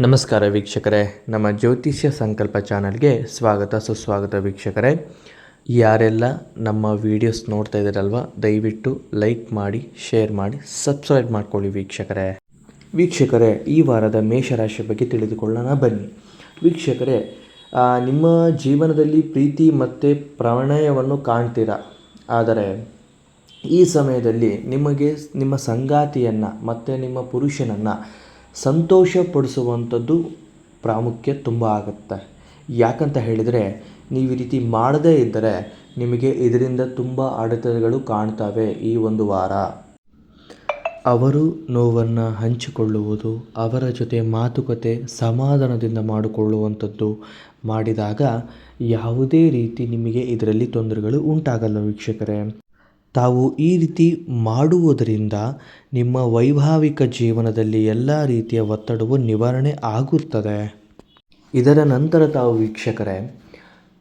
ನಮಸ್ಕಾರ ವೀಕ್ಷಕರೇ, ನಮ್ಮ ಜ್ಯೋತಿಷ್ಯ ಸಂಕಲ್ಪ ಚಾನಲ್ಗೆ ಸ್ವಾಗತ, ಸುಸ್ವಾಗತ ವೀಕ್ಷಕರೇ. ಯಾರೆಲ್ಲ ನಮ್ಮ ವಿಡಿಯೋಸ್ ನೋಡ್ತಾ ಇದ್ದಾರಲ್ವ, ದಯವಿಟ್ಟು ಲೈಕ್ ಮಾಡಿ ಶೇರ್ ಮಾಡಿ ಸಬ್ಸ್ಕ್ರೈಬ್ ಮಾಡ್ಕೊಳ್ಳಿ ವೀಕ್ಷಕರೇ. ವೀಕ್ಷಕರೇ, ಈ ವಾರದ ಮೇಷರಾಶಿ ಬಗ್ಗೆ ತಿಳಿದುಕೊಳ್ಳೋಣ, ಬನ್ನಿ. ವೀಕ್ಷಕರೇ ನಿಮ್ಮ ಜೀವನದಲ್ಲಿ ಪ್ರೀತಿ ಮತ್ತು ಪ್ರಣಯವನ್ನು ಕಾಣ್ತೀರಾ? ಆದರೆ, ಈ ಸಮಯದಲ್ಲಿ ನಿಮಗೆ ನಿಮ್ಮ ಸಂಗಾತಿಯನ್ನು ಮತ್ತು ನಿಮ್ಮ ಪುರುಷನನ್ನು ಸಂತೋಷಪಡಿಸುವಂಥದ್ದು ಪ್ರಾಮುಖ್ಯ ತುಂಬ ಆಗುತ್ತೆ. ಯಾಕಂತ ಹೇಳಿದರೆ, ನೀವು ಈ ರೀತಿ ಮಾಡದೇ ಇದ್ದರೆ ನಿಮಗೆ ಇದರಿಂದ ತುಂಬ ಅಡೆತಡೆಗಳು ಕಾಣ್ತವೆ ಈ ಒಂದು ವಾರ. ಅವರು ನೋವನ್ನು ಹಂಚಿಕೊಳ್ಳುವುದು, ಅವರ ಜೊತೆ ಮಾತುಕತೆ ಸಮಾಧಾನದಿಂದ ಮಾಡಿಕೊಳ್ಳುವಂಥದ್ದು ಮಾಡಿದಾಗ ಯಾವುದೇ ರೀತಿ ನಿಮಗೆ ಇದರಲ್ಲಿ ತೊಂದರೆಗಳು ಉಂಟಾಗಲ್ಲ ವೀಕ್ಷಕರೇ. ತಾವು ಈ ರೀತಿ ಮಾಡುವುದರಿಂದ ನಿಮ್ಮ ವೈವಾಹಿಕ ಜೀವನದಲ್ಲಿ ಎಲ್ಲ ರೀತಿಯ ಒತ್ತಡವು ನಿವಾರಣೆ ಆಗುತ್ತದೆ. ಇದರ ನಂತರ ತಾವು ವೀಕ್ಷಕರೇ,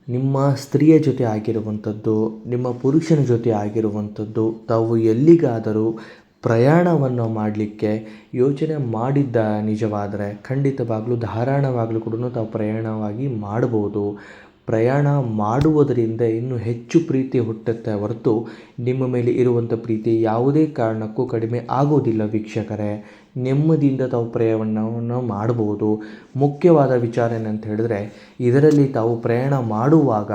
ನಿಮ್ಮ ಸ್ತ್ರೀಯ ಜೊತೆ ಆಗಿರುವಂಥದ್ದು, ನಿಮ್ಮ ಪುರುಷನ ಜೊತೆ ಆಗಿರುವಂಥದ್ದು, ತಾವು ಎಲ್ಲಿಗಾದರೂ ಪ್ರಯಾಣವನ್ನು ಮಾಡಲಿಕ್ಕೆ ಯೋಚನೆ ಮಾಡಿದ್ದ ನಿಜವಾದರೆ ಖಂಡಿತವಾಗಲೂ ಧಾರಾಣವಾಗಲೂ ಕೂಡ ತಾವು ಪ್ರಯಾಣವಾಗಿ ಮಾಡ್ಬೋದು. ಪ್ರಯಾಣ ಮಾಡುವುದರಿಂದ ಇನ್ನೂ ಹೆಚ್ಚು ಪ್ರೀತಿ ಹುಟ್ಟುತ್ತೆ ಹೊರತು ನಿಮ್ಮ ಮೇಲೆ ಇರುವಂಥ ಪ್ರೀತಿ ಯಾವುದೇ ಕಾರಣಕ್ಕೂ ಕಡಿಮೆ ಆಗೋದಿಲ್ಲ ವೀಕ್ಷಕರೇ. ನೆಮ್ಮದಿಯಿಂದ ತಾವು ಪ್ರಯಾಣವನ್ನು ಮಾಡಬಹುದು ಮುಖ್ಯವಾದ ವಿಚಾರ ಏನಂತ ಹೇಳಿದ್ರೆ, ಇದರಲ್ಲಿ ತಾವು ಪ್ರಯಾಣ ಮಾಡುವಾಗ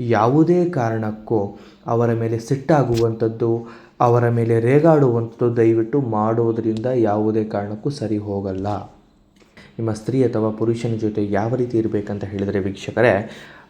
ಯಾವುದೇ ಕಾರಣಕ್ಕೂ ಅವರ ಮೇಲೆ ಸಿಟ್ಟಾಗುವಂಥದ್ದು, ಅವರ ಮೇಲೆ ರೇಗಾಡುವಂಥದ್ದು ದಯವಿಟ್ಟು ಮಾಡುವುದರಿಂದ ಯಾವುದೇ ಕಾರಣಕ್ಕೂ ಸರಿ ಹೋಗಲ್ಲ. ನಿಮ್ಮ ಸ್ತ್ರೀ ಅಥವಾ ಪುರುಷನ ಜೊತೆ ಯಾವ ರೀತಿ ಇರಬೇಕಂತ ಹೇಳಿದರೆ ವೀಕ್ಷಕರೇ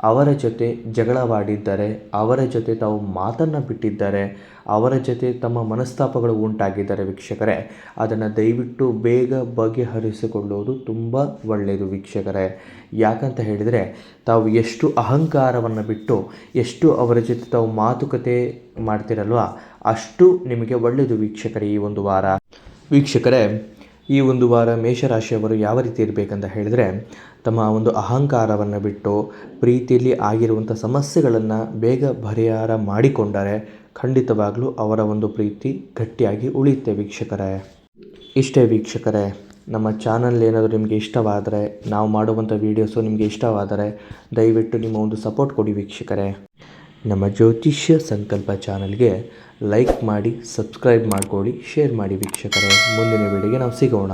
ಅವರ ಜೊತೆ ಜಗಳವಾಡಿದ್ದಾರೆ, ಅವರ ಜೊತೆ ತಾವು ಮಾತನ್ನು ಬಿಟ್ಟಿದ್ದಾರೆ, ಅವರ ಜೊತೆ ತಮ್ಮ ಮನಸ್ತಾಪಗಳು ಉಂಟಾಗಿದ್ದಾರೆ ವೀಕ್ಷಕರೇ, ಅದನ್ನು ದಯವಿಟ್ಟು ಬೇಗ ಬಗೆಹರಿಸಿಕೊಳ್ಳುವುದು ತುಂಬ ಒಳ್ಳೆಯದು ವೀಕ್ಷಕರೇ. ಯಾಕಂತ ಹೇಳಿದರೆ, ತಾವು ಎಷ್ಟು ಅಹಂಕಾರವನ್ನು ಬಿಟ್ಟು ಎಷ್ಟು ಅವರ ಜೊತೆ ತಾವು ಮಾತುಕತೆ ಮಾಡ್ತಿರಲ್ವ, ಅಷ್ಟು ನಿಮಗೆ ಒಳ್ಳೆಯದು ವೀಕ್ಷಕರೇ ಈ ಒಂದು ವಾರ. ವೀಕ್ಷಕರೇ ಈ ಒಂದು ವಾರ ಮೇಷರಾಶಿಯವರು ಯಾವ ರೀತಿ ಇರಬೇಕಂತ ಹೇಳಿದರೆ, ತಮ್ಮ ಒಂದು ಅಹಂಕಾರವನ್ನು ಬಿಟ್ಟು ಪ್ರೀತಿಯಲ್ಲಿ ಆಗಿರುವಂಥ ಸಮಸ್ಯೆಗಳನ್ನು ಬೇಗ ಪರಿಹಾರ ಮಾಡಿಕೊಂಡರೆ ಖಂಡಿತವಾಗಲೂ ಅವರ ಒಂದು ಪ್ರೀತಿ ಗಟ್ಟಿಯಾಗಿ ಉಳಿಯುತ್ತೆ ವೀಕ್ಷಕರೇ. ಇಷ್ಟೇ ವೀಕ್ಷಕರೇ, ನಮ್ಮ ಚಾನಲ್ ಏನಾದರೂ ನಿಮಗೆ ಇಷ್ಟವಾದರೆ, ನಾವು ಮಾಡುವಂಥ ವೀಡಿಯೋಸು ನಿಮಗೆ ಇಷ್ಟವಾದರೆ ದಯವಿಟ್ಟು ನಿಮ್ಮ ಒಂದು ಸಪೋರ್ಟ್ ಕೊಡಿ ವೀಕ್ಷಕರೇ. ನಮ್ಮ ಜ್ಯೋತಿಷ್ಯ ಸಂಕಲ್ಪ ಚಾನಲ್ಗೆ ಲೈಕ್ ಮಾಡಿ, ಸಬ್ಸ್ಕ್ರೈಬ್ ಮಾಡ್ಕೊಳ್ಳಿ, ಶೇರ್ ಮಾಡಿ ವೀಕ್ಷಕರೇ. ಮುಂದಿನ ವಿಡಿಯೋಗೆ ನಾವು ಸಿಗೋಣ.